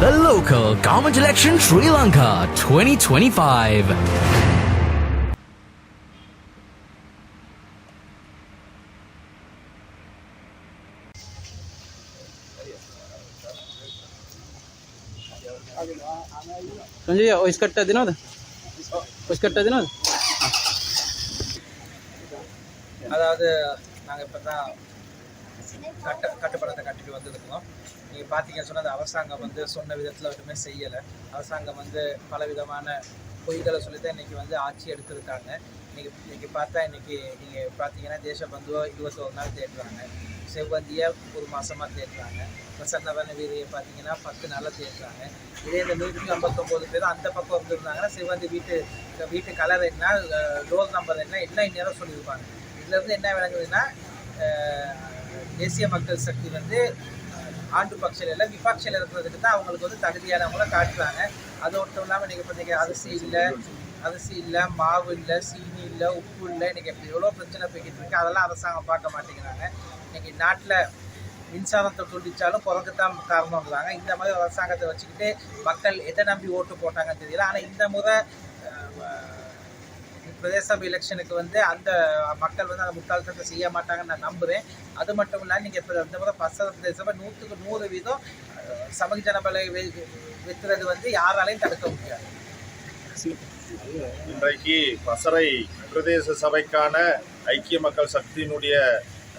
The Local Government Election Sri Lanka 2025. Sanjay वो स्कर्टा दिनो था स्कर्टा दिनो था अदा नांगा इप्पता கட்ட கட்டுப்படத்தை கட்டிட்டு வந்திருக்கோம். நீங்கள் பார்த்தீங்கன்னு சொன்னால் அந்த அரசாங்கம் வந்து சொன்ன விதத்தில் ஒன்றுமே செய்யலை. அரசாங்கம் வந்து பல விதமான பொய்களை சொல்லி தான் இன்றைக்கி வந்து ஆட்சி எடுத்திருக்காங்க. இன்னைக்கு இன்னைக்கு பார்த்தா இன்றைக்கி நீங்கள் பார்த்தீங்கன்னா தேச பந்துவை இருபத்தோரு நாள் தேடுறாங்க. செவ்வந்தியை ஒரு மாதமாக தேடுறாங்க. பிரசன்னவன வீதியை பார்த்தீங்கன்னா பத்து நாளில் தேடுறாங்க. இதே இந்த நூற்றி ஐம்பத்தொம்போது பேர் அந்த பக்கம் இருந்திருந்தாங்கன்னா செவ்வந்தி வீட்டு வீட்டு கலர் என்ன டோர் நம்பர் என்ன எல்லாம் இந்நேரம் சொல்லியிருப்பாங்க. இதுலேருந்து என்ன விளங்குதுன்னா தேசிய மக்கள் சக்தி வந்து ஆண்டு பக்ஷில் இல்லை விபக்ஷில் இருக்கிறதுக்கு தான் அவங்களுக்கு வந்து தகுதியானவங்கள காட்டுறாங்க. அது மட்டும் இல்லாமல் நீங்கள் பார்த்தீங்க அரிசி இல்லை அரிசி இல்லை மாவு இல்லை சீனி இல்லை உப்பு இல்லை இன்றைக்கி எப்படி எவ்வளோ பிரச்சனை போய்கிட்டு இருக்கு அதெல்லாம் அரசாங்கம் பார்க்க மாட்டேங்கிறாங்க. இன்றைக்கி நாட்டில் மின்சாரத்தை துண்டிச்சாலும் குறைக்கத்தான் காரணம்ங்கிறாங்க. இந்த மாதிரி அரசாங்கத்தை வச்சுக்கிட்டு மக்கள் எதை நம்பி ஓட்டு போட்டாங்கன்னு தெரியல. ஆனால் இந்த முறை பிரதேச சபை எலெக்ஷனுக்கு வந்து அந்த மக்கள் வந்து அந்த முட்டாள்தனத்தை செய்ய மாட்டாங்கன்னு நான் நம்புகிறேன் அது மட்டும் இல்லாமல் நீங்கள் இப்போ இந்த முறை பச பிரதேச சபை நூற்றுக்கு நூறு வீதம் சமூக ஜனபலை வித்துறது வந்து யாராலையும் தடுக்க முடியாது. இன்றைக்கு பசறை பிரதேச சபைக்கான ஐக்கிய மக்கள் சக்தியினுடைய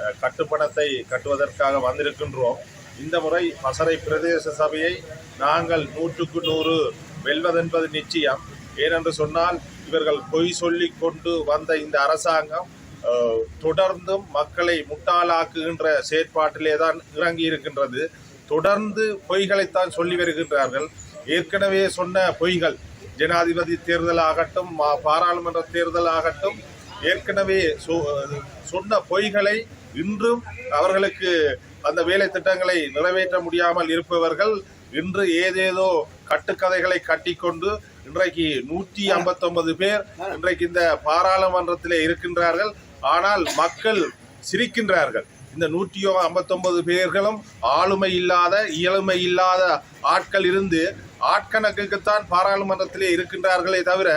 அஹ், கட்டுப்பணத்தை கட்டுவதற்காக வந்திருக்கின்றோம். இந்த முறை பசறை பிரதேச சபையை நாங்கள் நூற்றுக்கு நூறு வெல்வதென்பது நிச்சயம். ஏனென்று சொன்னால் இவர்கள் பொய் சொல்லி கொண்டு வந்த இந்த அரசாங்கம் தொடர்ந்தும் மக்களை முட்டாளாக்குகின்ற செயற்பாட்டிலே தான் இறங்கி இருக்கின்றது தொடர்ந்து பொய்களைத்தான் சொல்லி வருகின்றார்கள். ஏற்கனவே சொன்ன பொய்கள் ஜனாதிபதி தேர்தல் ஆகட்டும் மா- பாராளுமன்ற தேர்தல் ஆகட்டும் ஏற்கனவே சொன்ன பொய்களை இன்றும் அவர்களுக்கு அந்த வேலை திட்டங்களை நிறைவேற்ற முடியாமல் இருப்பவர்கள் இன்று ஏதேதோ கட்டுக்கதைகளை கட்டிக்கொண்டு இன்றைக்கு நூற்றி ஐம்பத்தொன்பது பேர் இன்றைக்கு இந்த பாராளுமன்றத்திலே இருக்கின்றார்கள். ஆனால் மக்கள் சிரிக்கின்றார்கள். இந்த நூற்றி ஐம்பத்தொன்பது பேர்களும் ஆளுமை இல்லாத இயலுமை இல்லாத ஆட்கள் இருந்து ஆட்கணக்குக்குத்தான் பாராளுமன்றத்திலே இருக்கின்றார்களே தவிர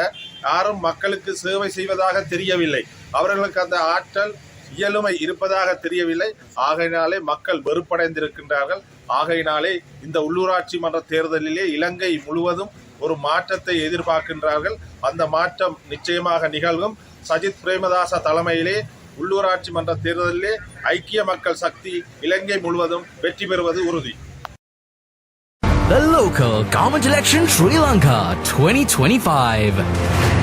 யாரும் மக்களுக்கு சேவை செய்வதாக தெரியவில்லை. அவர்களுக்கு அந்த ஆற்றல் இயலுமை இருப்பதாக தெரியவில்லை. ஆகையினாலே மக்கள் வெறுப்படைந்திருக்கின்றார்கள். ஆகையினாலே இந்த உள்ளூராட்சி மன்ற தேர்தலிலே இலங்கை முழுவதும் ஒரு மாற்றத்தை எதிர்பார்க்கின்றார்கள். அந்த மாற்றம் நிச்சயமாக நிகழ்வும் சஜித் பிரேமதாச தலைமையிலே உள்ளூராட்சி மன்ற தேர்தலிலே ஐக்கிய மக்கள் சக்தி இலங்கை முழுவதும் வெற்றி பெறுவது உறுதி. The local government election Sri Lanka 2025.